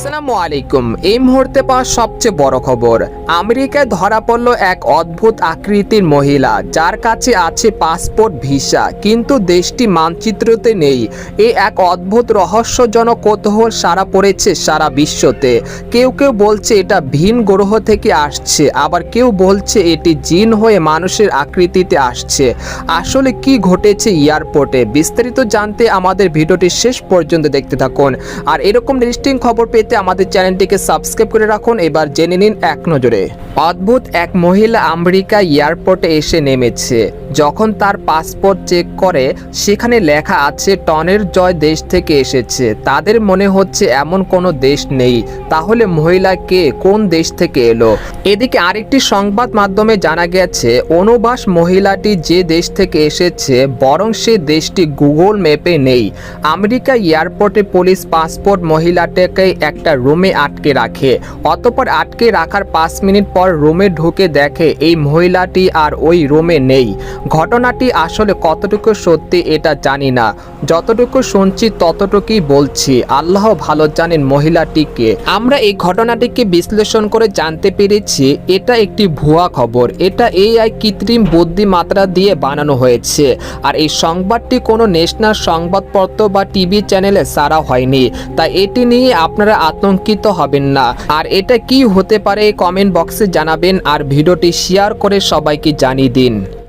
আসসালামু আলাইকুম। এই মুহূর্তে পাওয়া সবচেয়ে বড় খবর, আমেরিকায় ধরা পড়ল এক অদ্ভুত আকৃতির মহিলা, যার কাছে আছে পাসপোর্ট, ভিসা, কিন্তু দেশটি মানচিত্রতে নেই। এ এক অদ্ভুত রহস্যজনক কৌতূহল সারা পড়েছে সারা বিশ্বতে। কেউ কেউ বলছে এটা ভিন গ্রহ থেকে আসছে, আবার কেউ বলছে এটি জিন হয়ে মানুষের আকৃতিতে আসছে। আসলে কি ঘটেছে এয়ারপোর্টে? বিস্তারিত জানতে আমাদের ভিডিওটি শেষ পর্যন্ত দেখতে থাকুন। আর এরকম লিস্টিং খবর পেতে আমাদের চ্যানেলটিকে সাবস্ক্রাইব করে রাখুন। এবার জেনে নিন এক নজরে। অদ্ভুত এক মহিলা আমেরিকা এয়ারপোর্টে এসে নেমেছে। যখন তার পাসপোর্ট চেক করে, সেখানে লেখা আছে, টনের জয় দেশ থেকে এসেছে। তাদের মনে হচ্ছে এমন কোনো দেশ নেই। তাহলে মহিলা কে? কোন দেশ থেকে এলো? এদিকে আরেকটি সংবাদ মাধ্যমে জানা গেছে, অনুবাস মহিলাটি যে দেশ থেকে এসেছে, বরং সে দেশটি গুগল ম্যাপে নেই। আমেরিকা এয়ারপোর্টে পুলিশ পাসপোর্ট মহিলাটাকে একটা রুমে আটকে রাখে। অতপর আটকে রাখার পাঁচ মিনিট পর রুমে ঢুকে দেখে এই মহিলাটি আর ওই রুমে নেই। ঘটনাটি আসলে কতটুকু সত্যি এটা জানি না। যতটুকু শুনছি ততটুকুই বলছি। আল্লাহ ভালো জানেন মহিলাটিকে। আমরা এই ঘটনাটিকে বিশ্লেষণ করে জানতে পেরেছি, এটা একটি ভুয়া খবর। এটা এআই কৃত্রিম বুদ্ধিমাত্রা দিয়ে বানানো হয়েছে। আর এই সংবাদটি কোনো ন্যাশনাল সংবাদপত্র বা টিভি চ্যানেলে সারা হয়নি। তাই এটি নিয়ে আপনারা আতঙ্কিত হবেন না। আর এটা কি হতে পারে কমেন্ট বক্সে জানাবেন। আর ভিডিওটি শেয়ার করে সবাইকে জানিয়ে দিন।